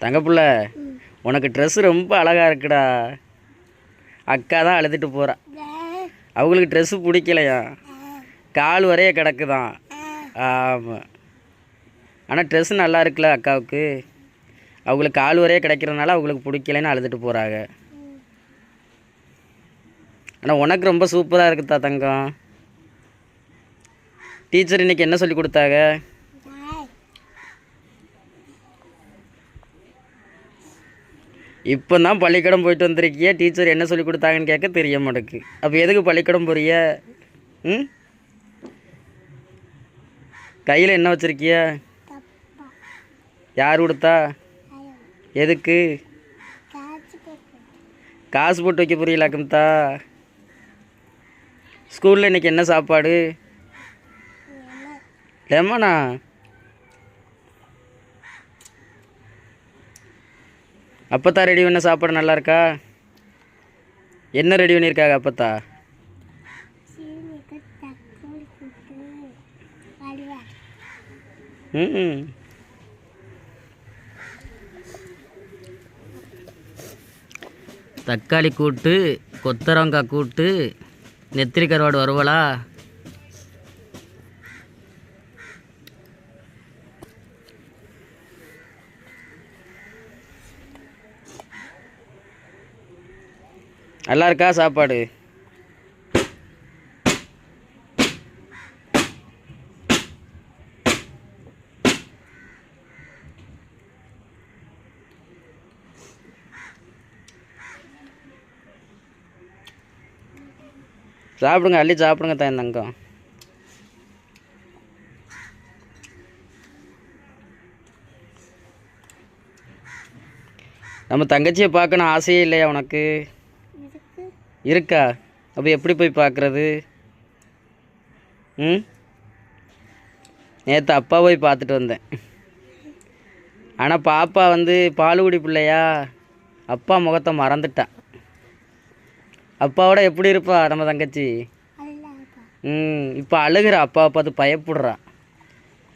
தங்கப்புள்ள உனக்கு ட்ரெஸ் ரொம்ப அழகாக இருக்குடா. அக்கா தான் அழுதுட்டு போகிறா அவங்களுக்கு ட்ரெஸ்ஸு பிடிக்கலையா? கால் வரைய கிடக்குதான். ஆமாம் ஆனால் ட்ரெஸ்ஸு நல்லா இருக்குல்ல அக்காவுக்கு? அவங்களுக்கு கால் வரைய கிடைக்கிறதுனால அவங்களுக்கு பிடிக்கலைன்னு அழுதுட்டு போகிறாங்க ஆனால் உனக்கு ரொம்ப சூப்பராக இருக்குதா தங்கம்? டீச்சர் இன்றைக்கி என்ன சொல்லி கொடுத்தாங்க? இப்போ தான் பள்ளிக்கூடம் போயிட்டு வந்திருக்கிய டீச்சர் என்ன சொல்லி கொடுத்தாங்கன்னு கேட்க தெரிய மாட்டேக்கு அப்போ எதுக்கு பள்ளிக்கூடம் போறிய? ம்? கையில் என்ன வச்சுருக்கிய? யார் கொடுத்தா? எதுக்கு? காசு போட்டு வைக்க புரியல கம்தா ஸ்கூலில் இன்னைக்கு என்ன சாப்பாடு? லெமனா? அப்பத்தா ரெடி பண்ண சாப்பாடு நல்லா இருக்கா என்ன ரெடி பண்ணியிருக்காங்க அப்பத்தா? ம் தக்காளி கூட்டு கொத்தரங்காய் கூட்டு நெத்திரி கருவாடு வருவலா நல்லா இருக்கா சாப்பாடு? சாப்பிடுங்க அள்ளி சாப்பிடுங்க தான் தங்கம். நம்ம தங்கச்சியை பார்க்கணும் ஆசையே இல்லையா உனக்கு? இருக்கா? அப்போ எப்படி போய் பார்க்குறது ம்? நேற்று அப்பா போய் பார்த்துட்டு வந்தேன். ஆனால் பாப்பா வந்து பாலுகுடி பிள்ளையா? அப்பா முகத்தை மறந்துட்டான் அப்பாவோட எப்படி இருப்பா நம்ம தங்கச்சி? ம் இப்போ அழுகிறா. அப்பாவை பார்த்து பயப்படுறா.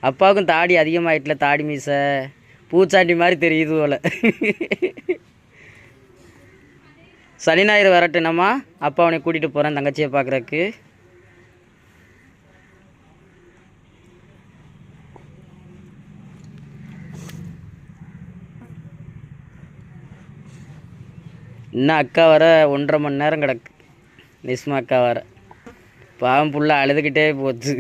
அப்பாவுக்கும் தாடி அதிகமாயிட்டுல தாடி மீசை. பூச்சாண்டி மாதிரி தெரியுது போல. சனி ஞாயிறு வரட்டுனம்மா அப்பா அவனை கூட்டிகிட்டு போகிறேன் தங்கச்சியை பார்க்குறக்கு இன்னும் அக்கா வர ஒன்றரை மணி நேரம் கிடக்கு. நிஸ்மா அக்கா வர. பாவம் புள்ள அழுதுகிட்டே போச்சு.